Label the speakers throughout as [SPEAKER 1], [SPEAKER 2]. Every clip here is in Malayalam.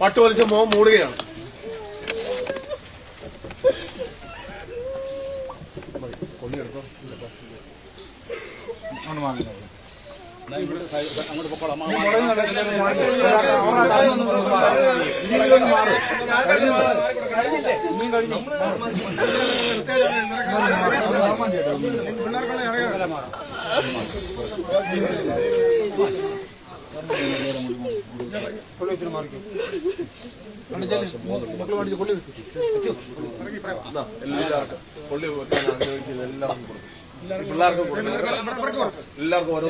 [SPEAKER 1] പട്ട് വലിച്ച മോൻ മൂടുകയാണ്. എന്നാ, എല്ലാവർക്കും പുള്ളി വെക്കാൻ എല്ലാവർക്കും കൊടുക്കും പിള്ളേർക്ക് കൊടുക്കും എല്ലാവർക്കും ഓരോ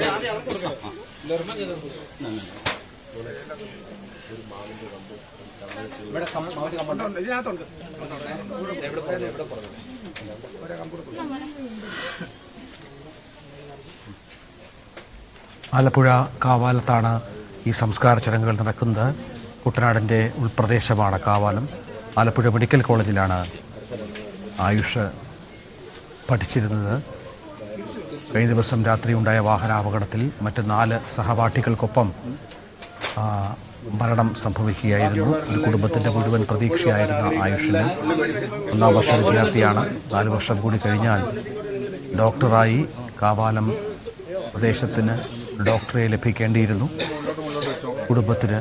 [SPEAKER 2] ആലപ്പുഴ കാവാലത്താണ് ഈ സംസ്കാര ചടങ്ങുകൾ നടക്കുന്നത്. കുട്ടനാടിന്റെ ഉൾപ്രദേശമാണ് കാവാലം. ആലപ്പുഴ മെഡിക്കൽ കോളേജിലാണ് ആയുഷ് പഠിച്ചിരുന്നത്. കഴിഞ്ഞ ദിവസം രാത്രി ഉണ്ടായ വാഹനാപകടത്തിൽ മറ്റ് നാല് സഹപാഠികൾക്കൊപ്പം മരണം സംഭവിക്കുകയായിരുന്നു. ഒരു കുടുംബത്തിന്റെ മുഴുവൻ പ്രതീക്ഷയായിരുന്ന ആയുഷിന് ഒന്നാം വർഷ വിദ്യാർത്ഥിയാണ്. നാല് വർഷം കൂടി കഴിഞ്ഞാൽ ഡോക്ടറായി കാവാലം പ്രദേശത്തിന് ഡോക്ടറെ ലഭിക്കേണ്ടിയിരുന്നു. കുടുംബത്തിന്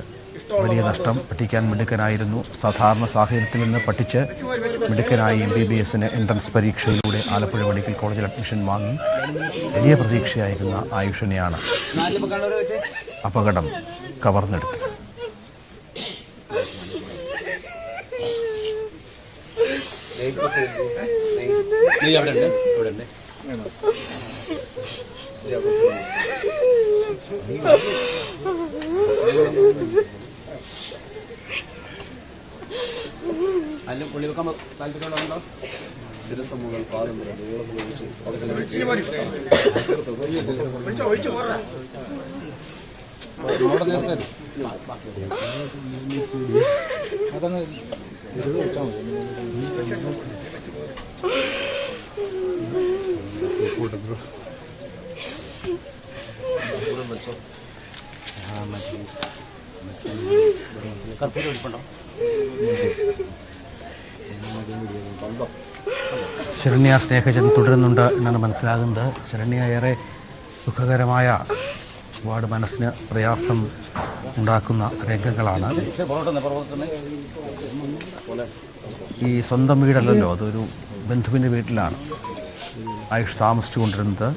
[SPEAKER 2] വലിയ നഷ്ടം പഠിക്കാൻ മിടുക്കനായിരുന്നു. സാധാരണ സാഹചര്യത്തിൽ നിന്ന് പഠിച്ച് മിടുക്കനായി എം ബി ബി എസിന് എൻട്രൻസ് പരീക്ഷയിലൂടെ ആലപ്പുഴ മെഡിക്കൽ കോളേജിൽ അഡ്മിഷൻ വാങ്ങി വലിയ പ്രതീക്ഷയായിരുന്ന ആയുഷിനെയാണ് അപകടം കവർന്നെടുത്തത്.
[SPEAKER 1] ശിരസം മുതൽ പാദം വരെ കർപ്പൂരം ഉപയോഗിച്ച്
[SPEAKER 2] ശരണ്യ സ്നേഹജൻ തുടരുന്നുണ്ട് എന്നാണ് മനസ്സിലാകുന്നത്. ശരണ്യ ഏറെ ദുഃഖകരമായ ഒരുപാട് മനസ്സിന് പ്രയാസം ഉണ്ടാക്കുന്ന രംഗങ്ങളാണ്. ഈ സ്വന്തം വീടല്ലല്ലോ അതൊരു ബന്ധുവിന്റെ വീട്ടിലാണ് ആയുഷ് താമസിച്ചു കൊണ്ടിരുന്നത്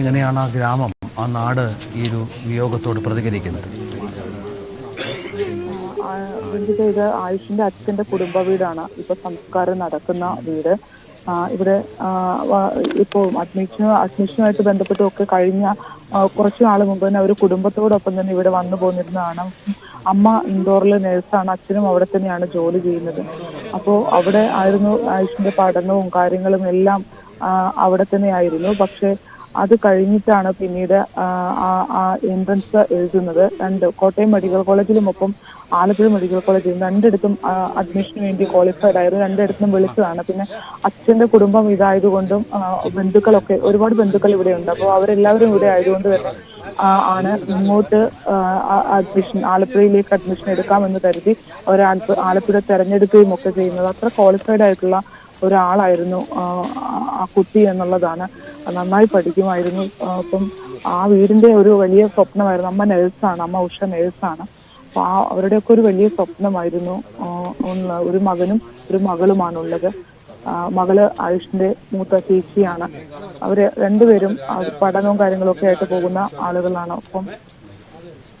[SPEAKER 2] എങ്ങനെയാണ് ആ ഗ്രാമം ആ നാട് ഈ ഒരു വിയോഗത്തോട് പ്രതികരിക്കുന്നത്?
[SPEAKER 3] ആ, ചെയ്ത് ആയുഷിന്റെ അച്ഛന്റെ കുടുംബ വീടാണ് ഇപ്പൊ സംസ്കാരം നടക്കുന്ന വീട്. ഇവിടെ ഇപ്പോ അഡ്മിഷന് അഡ്മിഷനുമായിട്ട് ബന്ധപ്പെട്ടൊക്കെ കഴിഞ്ഞ കുറച്ചു നാൾ മുമ്പ് തന്നെ അവർ കുടുംബത്തോടൊപ്പം തന്നെ ഇവിടെ വന്നു പോന്നിരുന്നതാണ്. അമ്മ ഇൻഡോറിലെ നേഴ്സാണ് അച്ഛനും അവിടെ തന്നെയാണ് ജോലി ചെയ്യുന്നത്. അപ്പോൾ അവിടെ ആയിരുന്നു ആയുഷിന്റെ പഠനവും കാര്യങ്ങളും എല്ലാം അവിടെ തന്നെയായിരുന്നു. പക്ഷെ അത് കഴിഞ്ഞിട്ടാണ് പിന്നീട് എൻട്രൻസ് എഴുതുന്നത്. രണ്ട് കോട്ടയം മെഡിക്കൽ കോളേജിലും ഒപ്പം ആലപ്പുഴ മെഡിക്കൽ കോളേജിലും രണ്ടിടത്തും അഡ്മിഷന് വേണ്ടി ക്വാളിഫൈഡ് ആയിരുന്നു രണ്ടിടത്തും വിളിച്ചതാണ്. പിന്നെ അച്ഛന്റെ കുടുംബം ഇതായതുകൊണ്ടും ബന്ധുക്കളൊക്കെ ഒരുപാട് ബന്ധുക്കൾ ഇവിടെ ഉണ്ട് അപ്പോൾ അവരെല്ലാവരും ഇവിടെ ആയതുകൊണ്ട് തന്നെ ആണ് ഇങ്ങോട്ട് അഡ്മിഷൻ ആലപ്പുഴയിലേക്ക് അഡ്മിഷൻ എടുക്കാമെന്ന് കരുതി ആലപ്പുഴ ആലപ്പുഴ തെരഞ്ഞെടുക്കുകയും ഒക്കെ ചെയ്യുന്നത്. അത്ര ക്വാളിഫൈഡ് ആയിട്ടുള്ള ഒരാളായിരുന്നു ആ, കുട്ടി എന്നുള്ളതാണ്. നന്നായി പഠിക്കുമായിരുന്നു. അപ്പം ആ വീടിന്റെ ഒരു വലിയ സ്വപ്നമായിരുന്നു. അമ്മ നേഴ്സാണ് അമ്മ ഉഷ നേഴ്സാണ്. അപ്പൊ ആ അവരുടെയൊക്കെ ഒരു വലിയ സ്വപ്നമായിരുന്നു. ഒരു മകനും ഒരു മകളുമാണുള്ളത്. മകൾ ആയുഷിന്റെ മൂത്ത ചേച്ചിയാണ്. അവർ രണ്ടുപേരും പഠനവും കാര്യങ്ങളും ഒക്കെ ആയിട്ട് പോകുന്ന ആളുകളാണ്. അപ്പം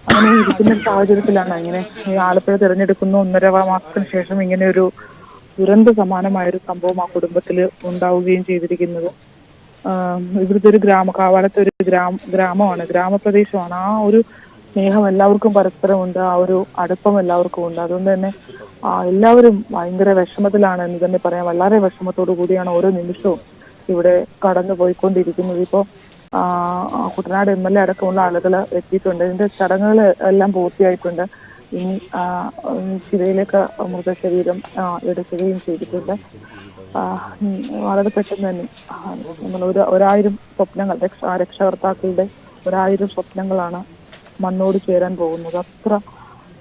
[SPEAKER 3] അങ്ങനെ ഇരിക്കുന്ന സാഹചര്യത്തിലാണ് ഇങ്ങനെ ഈ ആലപ്പുഴ തിരഞ്ഞെടുക്കുന്ന. ഒന്നര മാസത്തിന് ശേഷം ഇങ്ങനെ ഒരു ദുരന്ത സമാനമായ ഒരു സംഭവം ആ കുടുംബത്തിൽ ഉണ്ടാവുകയും ചെയ്തിരിക്കുന്നത്. ഇവിടുത്തെ ഒരു ഗ്രാമ കാവാലത്തെ ഒരു ഗ്രാമ ഗ്രാമമാണ് ഗ്രാമപ്രദേശമാണ്. ആ ഒരു സ്നേഹം എല്ലാവർക്കും പരസ്പരമുണ്ട് ആ ഒരു അടുപ്പം എല്ലാവർക്കും ഉണ്ട്. അതുകൊണ്ട് തന്നെ എല്ലാവരും ഭയങ്കര വിഷമത്തിലാണ് എന്ന് തന്നെ പറയാം. വളരെ വിഷമത്തോടു കൂടിയാണ് ഓരോ നിമിഷവും ഇവിടെ കടന്നു പോയിക്കൊണ്ടിരിക്കുന്നത് ഇപ്പോൾ കുട്ടനാട് എം എൽ എ അടക്കമുള്ള ആളുകൾ എത്തിയിട്ടുണ്ട്. ഇതിന്റെ ചടങ്ങുകൾ എല്ലാം പൂർത്തിയായിട്ടുണ്ട്. ഇനി ശിവയിലേക്ക് മൃതശരീരം എടുക്കുകയും ചെയ്തിട്ടുണ്ട്. വളരെ പെട്ടെന്ന് തന്നെ. നമ്മൾ ഒരു ഒരായിരം സ്വപ്നങ്ങൾ രക്ഷ രക്ഷകർത്താക്കളുടെ ഒരായിരം സ്വപ്നങ്ങളാണ് മണ്ണോട് ചേരാൻ പോകുന്നത്. അത്ര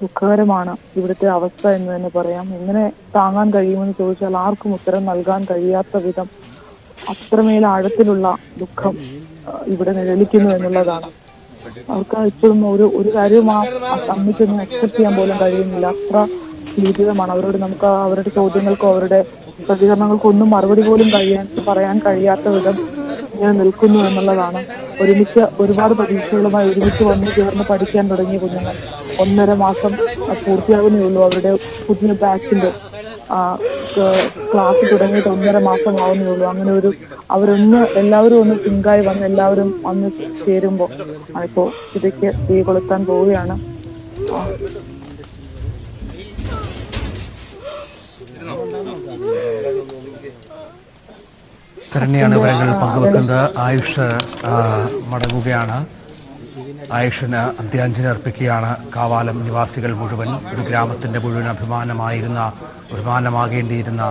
[SPEAKER 3] ദുഃഖകരമാണ് ഇവിടുത്തെ അവസ്ഥ എന്ന് തന്നെ പറയാം. എങ്ങനെ താങ്ങാൻ കഴിയുമെന്ന് ചോദിച്ചാൽ ആർക്കും ഉത്തരം നൽകാൻ കഴിയാത്ത വിധം അത്രമേൽ ആഴത്തിലുള്ള ദുഃഖം ഇവിടെ നിഴലിക്കുന്നു എന്നുള്ളതാണ്. അവർക്ക് ഇപ്പോഴും ഒരു ഒരു കാര്യവും ആ അമ്മയ്ക്കൊന്നും അക്സെപ്റ്റ് ചെയ്യാൻ പോലും കഴിയുന്നില്ല. അത്ര ഭീതിതമാണ് അവരോട് നമുക്ക് അവരുടെ ചോദ്യങ്ങൾക്കോ അവരുടെ പ്രതികരണങ്ങൾക്കോ ഒന്നും മറുപടി പോലും കഴിയാൻ പറയാൻ കഴിയാത്ത വിധം ഞാൻ നിൽക്കുന്നു എന്നുള്ളതാണ്. ഒരുമിച്ച് ഒരുപാട് പ്രതീക്ഷകളുമായി ഒരുമിച്ച് വന്ന് ചേർന്ന് പഠിക്കാൻ തുടങ്ങിയ കുഞ്ഞുങ്ങൾ. ഒന്നര മാസം പൂർത്തിയാകുന്നേ ഉള്ളൂ. അവരുടെ പുതിയ ബാച്ചിന്റെ ക്ലാസ് തുടങ്ങിയിട്ട് ഒന്നര മാസമാവുന്നേ ഉള്ളൂ അങ്ങനെ ഒരു അവരൊന്ന് എല്ലാവരും ഒന്ന് സിങ്കായി വന്ന് എല്ലാവരും വന്ന് ചേരുമ്പോൾ ഇപ്പോ ഇതൊക്കെ തീ കൊളുത്താൻ പോവുകയാണ്.
[SPEAKER 2] ശരണ്യാണ് വിവരങ്ങൾ പങ്കുവെക്കുന്നത്. ആയുഷ് മടങ്ങുകയാണ്. ആയുഷിന് അന്ത്യാഞ്ജലി അർപ്പിക്കുകയാണ്. കാവാലം നിവാസികൾ മുഴുവൻ. ഒരു ഗ്രാമത്തിന്റെ മുഴുവൻ അഭിമാനമായിരുന്ന അഭിമാനമാകേണ്ടിയിരുന്ന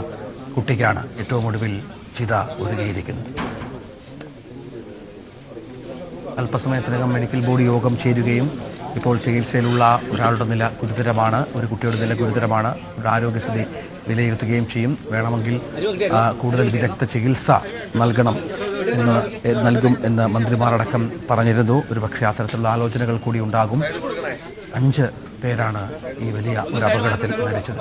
[SPEAKER 2] കുട്ടിക്കാണ് ഏറ്റവും ഒടുവിൽ ചിത ഒരുങ്ങിയിരിക്കുന്നത് അല്പസമയത്തിനകം മെഡിക്കൽ ബോർഡ് യോഗം ചേരുകയും ഇപ്പോൾ ചികിത്സയിലുള്ള ഒരാളുടെ നില ഗുരുതരമാണ് ഒരു കുട്ടിയുടെ നില ഗുരുതരമാണ്. ഒരു ആരോഗ്യസ്ഥിതി വിലയിരുത്തുകയും ചെയ്യും. വേണമെങ്കിൽ കൂടുതൽ വിദഗ്ധ ചികിത്സ നൽകണം എന്ന് നൽകും എന്ന് മന്ത്രിമാരടക്കം പറഞ്ഞിരുന്നു. ഒരുപക്ഷെ അത്തരത്തിലുള്ള ആലോചനകൾ കൂടി ഉണ്ടാകും. അഞ്ച് പേരാണ് ഈ വലിയ ഒരു അപകടത്തിൽ മരിച്ചത്.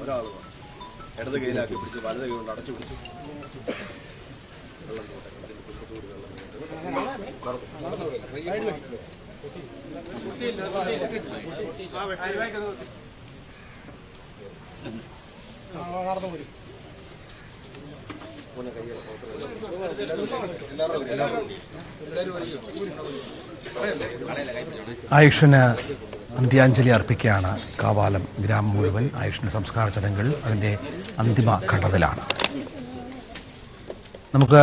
[SPEAKER 1] ഒരാൾ ഇടത് കയ്യിലാക്കി പിടിച്ച് വലത് കൈ കൊണ്ട് അടച്ചു പിടിച്ച്
[SPEAKER 2] ആയുഷിന് അന്ത്യാഞ്ജലി അർപ്പിക്കുകയാണ് കാവാലം ഗ്രാമം മുഴുവൻ. ആയുഷിന്റെ സംസ്കാര ചടങ്ങുകൾ അതിന്റെ അന്തിമ ഘട്ടത്തിലാണ്. നമുക്ക്